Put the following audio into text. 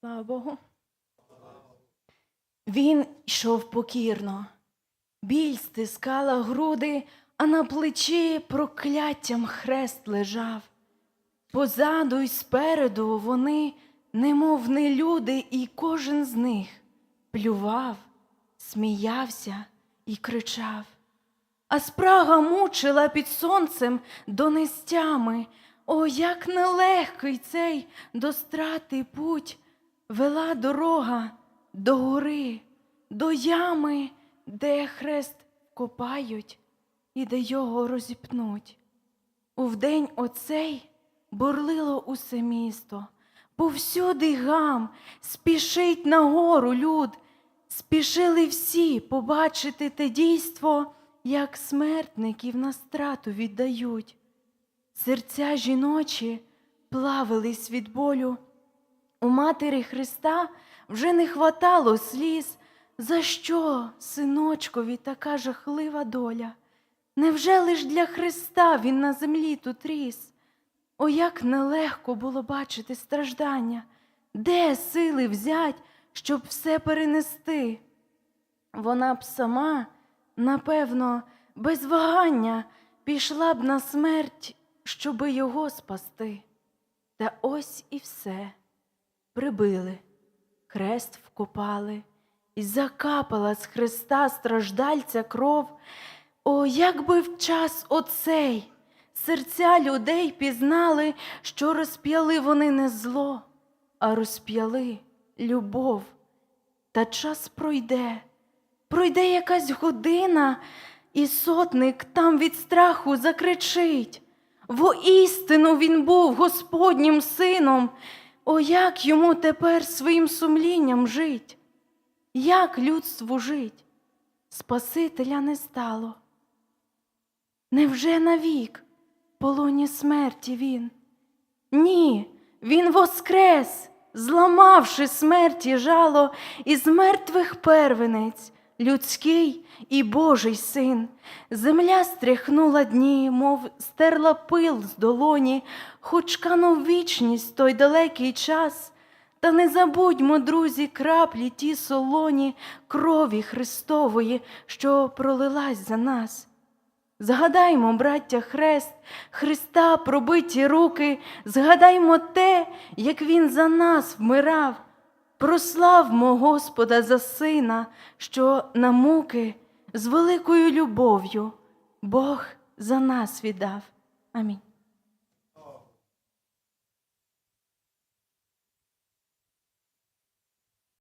Слава Богу. Він йшов покірно. Біль стискала груди, а на плечі прокляттям хрест лежав. Позаду й спереду вони, немов не люди, і кожен з них плював, сміявся і кричав. А спрага мучила під сонцем донестями. О, як нелегкий цей до страти путь, вела дорога до гори, до ями, де хрест копають і де його розіпнуть. У вдень оцей бурлило усе місто, повсюди гам, спішить на гору люд, спішили всі побачити те дійство, як смертників на страту віддають. Серця жіночі плавились від болю. У матері Христа вже не хватало сліз. За що, синочкові, така жахлива доля? Невже лиш для Христа він на землі тут ріс? О, як нелегко було бачити страждання, де сили взять, щоб все перенести? Вона б сама, напевно, без вагання пішла б на смерть, щоби його спасти. Та ось і все. Прибили, хрест вкопали, і закапала з хреста страждальця кров. О, як би в час оцей серця людей пізнали, що розп'яли вони не зло, а розп'яли любов. Та час пройде, пройде якась година, і сотник там від страху закричить. Воістину він був Господнім сином. О, як йому тепер своїм сумлінням жить? Як людству жить? Спасителя не стало. Невже навік полоні смерті він? Ні, він воскрес, зламавши смерті жало, із мертвих первенець, людський і Божий син. Земля стряхнула дні, мов стерла пил з долоні, хоч канув вічність той далекий час. Та не забудьмо, друзі, краплі ті солоні крові Христової, що пролилась за нас. Згадаймо, браття, хрест, Христа пробиті руки, згадаймо те, як Він за нас вмирав. Прославмо Господа за Сина, що на муки з великою любов'ю Бог за нас віддав. Амінь.